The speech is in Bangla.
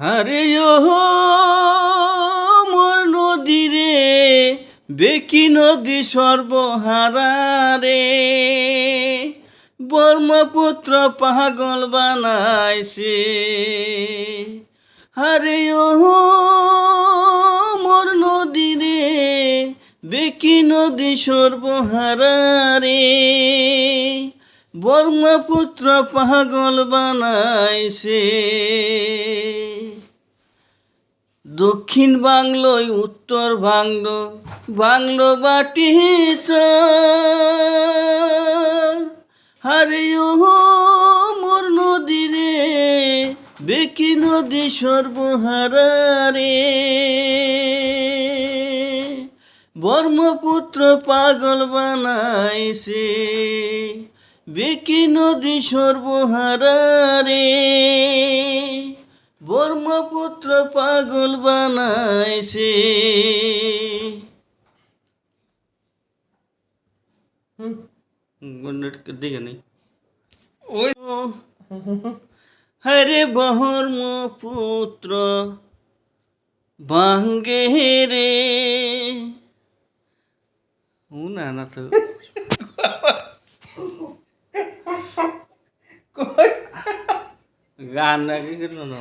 আরে ও মোর নদী রে, বেকি নদী সর্বহারা রে। ব্রহ্মপুত্র পাগল বানাইছে। আরে ও মোর নদী রে, বেকি নদী সর্বহারা রে। ব্রহ্মপুত্র পাগল বানাইছে। দক্ষিণ বাংলোয় উত্তর বাংলো বাংলো বাটি হারে ও মোর নদী রে বেকি নদী সর্বহারা ব্রহ্মপুত্র পাগল বানাইছে বেকি নদী সর্বহারা রে ব্রহ্মপুত্র পাগল বানাইছে দিকে নেই। ওই হরে ব্রহ্মপুত্র বাঙ্গে রে। ও না না তো। গান নাকি কেন না।